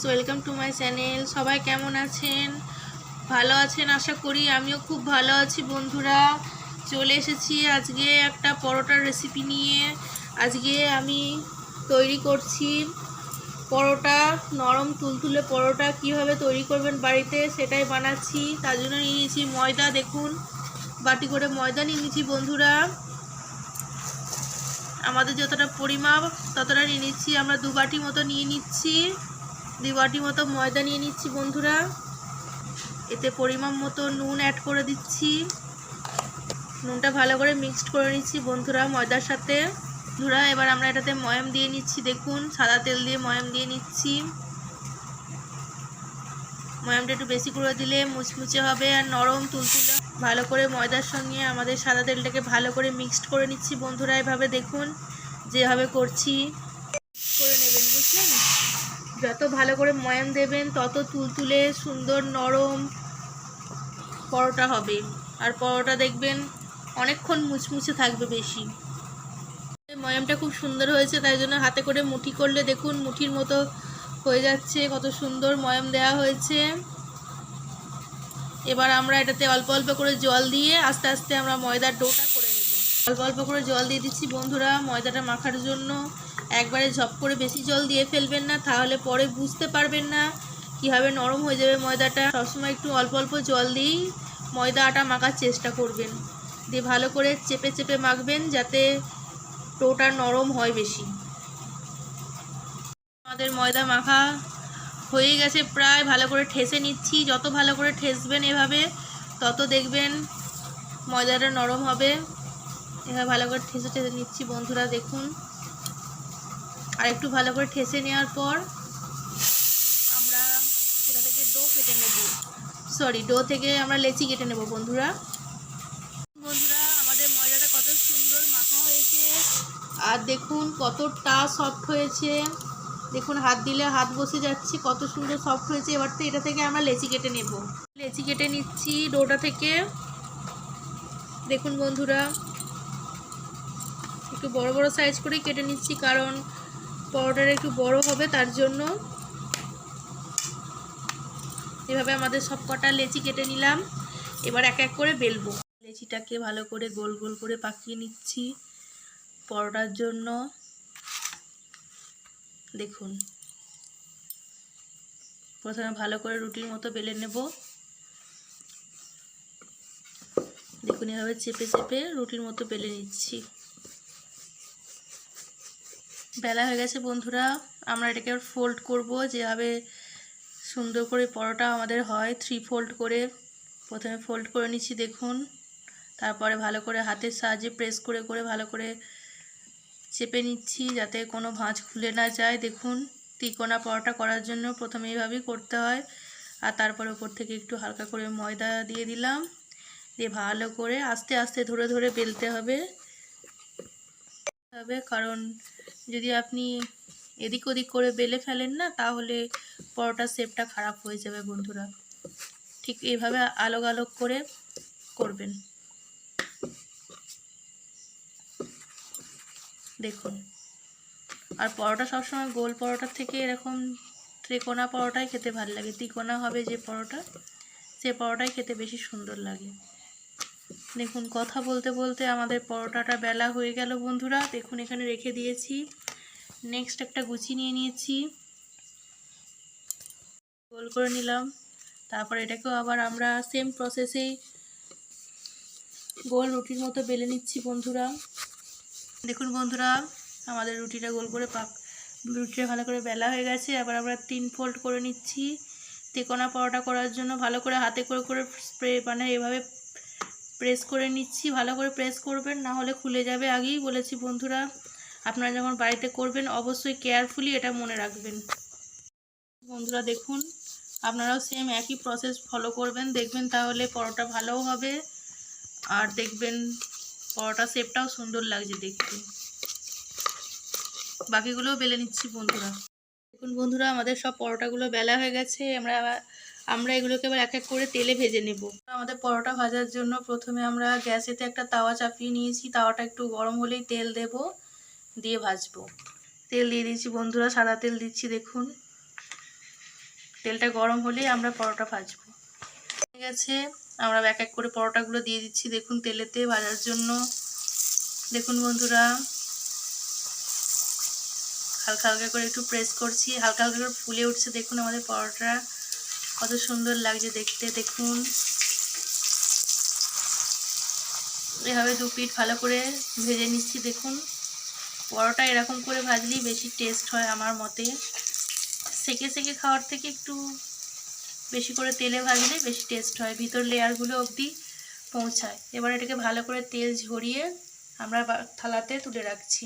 Guys welcome to my channel সবাই কেমন আছেন? ভালো আছেন? আশা করি আমিও খুব ভালো আছি বন্ধুরা। চলে এসেছি আজকে একটা পরোটার রেসিপি নিয়ে। আজকে আমি তৈরি করছি পরোটা, নরম তুলতুলে পরোটা। কীভাবে তৈরি করবেন বাড়িতে সেটাই বানাচ্ছি। তার জন্য নিয়ে নিয়েছি ময়দা, দেখুন। বাটি করে ময়দা নিয়ে নিয়েছি বন্ধুরা। আমাদের যতটা পরিমাপ, ততটা নিয়ে নিচ্ছি। আমরা দু বাটি মতো নিয়ে নিচ্ছি। দু বাটি মতো ময়দা নিয়ে নিচ্ছি বন্ধুরা। এতে পরিমাণ মতো নুন অ্যাড করে দিচ্ছি। নুনটা ভালো করে মিক্সড করে নিচ্ছি বন্ধুরা ময়দার সাথে। ধুরা এবার আমরা এটাতে ময়াম দিয়ে নিচ্ছি, দেখুন, সাদা তেল দিয়ে ময়াম দিয়ে নিচ্ছি। ময়ামটা একটু বেশি করে দিলে মুচমুচে হবে আর নরম তুলতুলে। ভালো করে ময়দার সঙ্গে আমাদের সাদা তেলটাকে ভালো করে মিক্সড করে নিচ্ছি বন্ধুরা, এভাবে দেখুন, যেভাবে করছি। করে নেবেন, বুঝলেন? যত ভালো করে ময়াম দেবেন, তত তুলতুলে, সুন্দর, নরম পরোটা হবে। আর পরোটা দেখবেন অনেকক্ষণ মুচমুচে থাকবে বেশি। ময়ামটা খুব সুন্দর হয়েছে, তাই জন্য হাতে করে মুঠি করলে দেখুন মুঠির মতো হয়ে যাচ্ছে, কত সুন্দর ময়াম দেওয়া হয়েছে। এবার আমরা এটাতে অল্প অল্প করে জল দিয়ে আস্তে আস্তে আমরা ময়দার ডোটা করে অল্প অল্প করে জল দিয়ে দিচ্ছি। বন্ধুরা, ময়দাটা মাখার জন্য একবারে ঝপ করে বেশি জল দিয়ে ফেলবেন না, তাহলে পরে বুঝতে পারবেন না কীভাবে নরম হয়ে যাবে ময়দাটা। সবসময় একটু অল্প অল্প জল দিয়েই ময়দা আটা মাখার চেষ্টা করবেন। দিয়ে ভালো করে চেপে চেপে মাখবেন যাতে টোটা নরম হয় বেশি। আমাদের ময়দা মাখা হয়ে গেছে প্রায়, ভালো করে ঠেসে নিচ্ছি। যত ভালো করে ঠেসবেন এভাবে, তত দেখবেন ময়দাটা নরম হবে। এভাবে ভালো করে ঠেসে ঠেসে নিচ্ছি, বন্ধুরা দেখুন। আর একটু ভালো করে ঠেসে নেওয়ার পর আমরা এটা থেকে ডো কেটে নেব। সরি ডো থেকে আমরা লেচি কেটে নেব, বন্ধুরা। বন্ধুরা, আমাদের ময়দাটা কত সুন্দর মাখা হয়েছে। আর দেখুন, কতটা সফট হয়েছে। দেখুন, হাত দিলে হাত বসে যাচ্ছে, কত সুন্দর সফট হয়েছে। এবার তো এটা থেকে আমরা লেচি কেটে নেব। লেচি কেটে নিচ্ছি ডোটা থেকে। দেখুন, বন্ধুরা একটু বড় বড় সাইজ করে কেটে নিচ্ছি, কারণ পরোটাটা একটু বড় হবে, তার জন্য এভাবে আমাদের সব কটা লেচি কেটে নিলাম। এবার এক এক করে বেলবো। লেচিটাকে ভালো করে গোল গোল করে পাকিয়ে নিচ্ছি পরোটার জন্য। দেখুন, প্রথমে ভালো করে রুটির মতো বেলে নেব। দেখুন, এভাবে চেপে চেপে রুটির মতো বেলে নিচ্ছি। বেলা হয়ে গেছে বন্ধুরা। আমরা এটাকে ফোল্ড করব। যেভাবে সুন্দর করে পরোটা আমাদের হয় থ্রি ফোল্ড করে। প্রথমে ফোল্ড করে নিচ্ছি, দেখুন। তারপরে ভালো করে হাতের সাহায্যে প্রেস করে করে ভালো করে চেপে নিচ্ছি, যাতে কোনো ভাঁজ খুলে না যায়। দেখুন, তিকোনা পরোটা করার জন্য প্রথমে এইভাবেই করতে হয়। আর তারপরে ওপর থেকে একটু হালকা করে ময়দা দিয়ে দিলাম। দিয়ে ভালো করে আস্তে আস্তে ধরে ধরে বেলতে হবে। কারণ যদি আপনি এদিক ওদিক করে বেলে ফেলেন না, তাহলে পরোটার শেপটা খারাপ হয়ে যাবে বন্ধুরা। ঠিক এইভাবে আলোক আলোক করে করবেন। দেখুন। আর পরোটা সবসময় গোল পরোটার থেকে এরকম ত্রিকোণা পরোটাই খেতে ভালো লাগে। তিকোণা হবে যে পরোটা, সে পরোটাই খেতে বেশি সুন্দর লাগে। দেখুন, কথা বলতে বলতে আমাদের পরোটাটা বেলা হয়ে গেল বন্ধুরা। দেখুন, এখানে রেখে দিয়েছি। নেক্সট একটা গুছি নিয়ে নিয়েছি। গোল করে নিলাম। তারপর এটাকেও আবার আমরা সেম প্রসেসেই গোল রুটির মতো বেলে নিচ্ছি বন্ধুরা। দেখুন বন্ধুরা, আমাদের রুটিটা গোল করে পাক, রুটিটা ভালো করে বেলা হয়ে গেছে। আবার আমরা তিন ফোল্ড করে নিচ্ছি। তেকোনা পরোটা করার জন্য ভালো করে হাতে করে করে স্প্রে মানে এভাবে প্রেস করে নিচ্ছি, ভালো করে প্রেস করবেন, না হলে খুলে যাবে আগেই বলেছি বন্ধুরা। আপনারা যখন বাড়িতে করবেন, অবশ্যই কেয়ারফুলি এটা মনে রাখবেন। বন্ধুরা দেখুন, আপনারাও সেম একই প্রসেস ফলো করবেন, দেখবেন তাহলে পরোটা ভালোও হবে, আর দেখবেন পরোটা শেপটাও সুন্দর লাগছে দেখতে। বাকিগুলোও বেলে নিচ্ছি বন্ধুরা। দেখুন বন্ধুরা, আমাদের সব পরোটাগুলো বেলা হয়ে গেছে, আমরা আমরা এগুলোকে এবার এক এক করে তেলে ভেজে নেব। আমাদের পরোটা ভাজার জন্য প্রথমে আমরা গ্যাসেতে একটা তাওয়া চাপিয়ে নিয়েছি। তাওয়াটা একটু গরম হলেই তেল দেব, দিয়ে ভাজবো। তেল দিয়ে দিচ্ছি বন্ধুরা, সাদা তেল দিচ্ছি, দেখুন। তেলটা গরম হলেই আমরা পরোটা ভাজবো। ঠিক আছে আমরা এক এক করে পরোটাগুলো দিয়ে দিচ্ছি, দেখুন তেলেতে ভাজার জন্য। দেখুন বন্ধুরা, হালকা হালকা করে একটু প্রেস করছি, হালকা হালকা করে ফুলে উঠছে, দেখুন আমাদের পরোটা। কত সুন্দর লাগছে দেখতে, দেখুন। এভাবে দু পিঠ ভালো করে ভেজে নিচ্ছি, দেখুন। পরোটা এরকম করে ভাজলেই বেশি টেস্ট হয় আমার মতে। সেকে সেকে খাওয়ার থেকে একটু বেশি করে তেলে ভাজলে বেশি টেস্ট হয়, ভিতর লেয়ারগুলো অবধি পৌঁছায়। এবার এটাকে ভালো করে তেল ঝরিয়ে আমরা থালাতে তুলে রাখছি।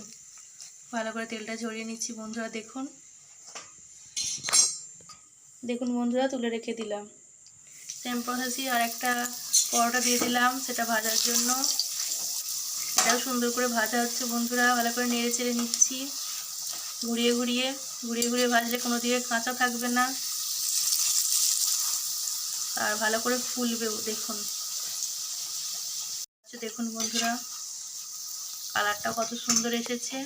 ভালো করে তেলটা ঝরিয়ে নিচ্ছি, বন্ধুরা দেখুন। দেখুন বন্ধুরা, তুলে রেখে দিলাম। সেম প্রসেসই আর একটা পরোটা দিয়ে দিলাম, সেটা ভাজার জন্য। এটাও সুন্দর করে ভাজা হচ্ছে বন্ধুরা, ভালো করে নেড়ে চেড়ে নিচ্ছি। ঘুরিয়ে ঘুরিয়ে ঘুরিয়ে ঘুরিয়ে ভাজলে কোনো দিকে কাঁচা থাকবে না। আর ভালো করে ফুলবে দেখুন। আচ্ছা দেখুন বন্ধুরা কালারটা কত সুন্দর এসেছে।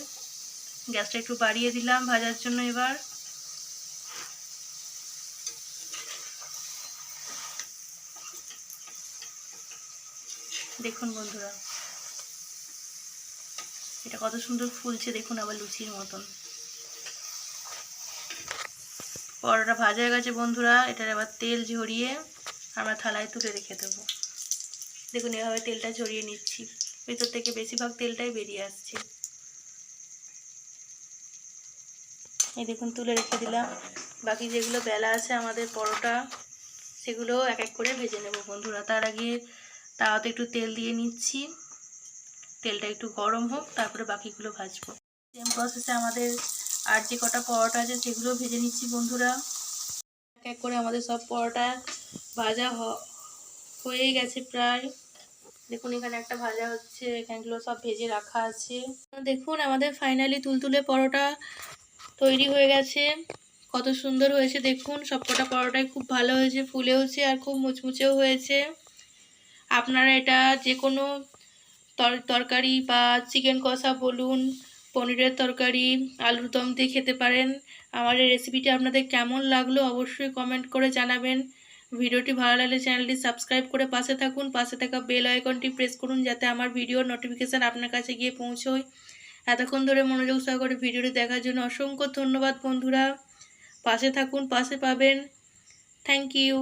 গ্যাসটা একটু বাড়িয়ে দিলাম ভাজার জন্য এবার। দেখুন বন্ধুরা। এটা কত সুন্দর ফুলছে দেখুন আবার লুচির মতন। পরোটা ভাজা গেছে বন্ধুরা, এটার আবার তেল ঝরিয়ে আমরা থালায় তুলে রেখে দেবো। দেখুন, এভাবে তেলটা ঝরিয়ে নিচ্ছি। ভেতর থেকে বেশিরভাগ তেলটাই বেরিয়ে আসছে। এই দেখুন, তুলে রেখে দিলাম। বাকি যেগুলো বেলা আছে আমাদের পরোটা সেগুলো এক এক করে ভেজে নেব বন্ধুরা। তার আগে তাওয়াতে একটু তেল দিয়ে নিচ্ছি। তেলটা একটু গরম হোক, তারপরে বাকিগুলো ভাজবো। সেম প্রসেসে আমাদের আর যে কটা পরোটা আছে সেগুলো ভেজে নিচ্ছি বন্ধুরা। এক এক করে আমাদের সব পরোটা ভাজা হ- হয়েই গেছে প্রায়। দেখুন এখানে একটা ভাজা হচ্ছে, এখানগুলো সব ভেজে রাখা আছে। দেখুন আমাদের ফাইনালি তুলতুলে পরোটা তৈরি হয়ে গেছে। কত সুন্দর হয়েছে দেখুন, সবকটা পরোটাই খুব ভালো হয়েছে, ফুলেওছে আর খুব মুচমুচেও হয়েছে। আপনারা এটা যে কোনো তরকারি বা চিকেন কষা বলুন, পনিরের তরকারি, আলুর দম দিয়ে খেতে পারেন। আমার এই রেসিপিটি আপনাদের কেমন লাগল অবশ্যই কমেন্ট করে জানাবেন। ভিডিওটি ভালো লাগলে চ্যানেলটি সাবস্ক্রাইব করে পাশে থাকুন। পাশে থাকা বেল আইকনটি প্রেস করুন যাতে আমার ভিডিওর নোটিফিকেশান আপনার কাছে গিয়ে পৌঁছয়। এতক্ষণ ধরে মনোযোগ সহকারে ভিডিওটি দেখার জন্য অসংখ্য ধন্যবাদ বন্ধুরা। পাশে থাকুন, পাশে পাবেন। Thank you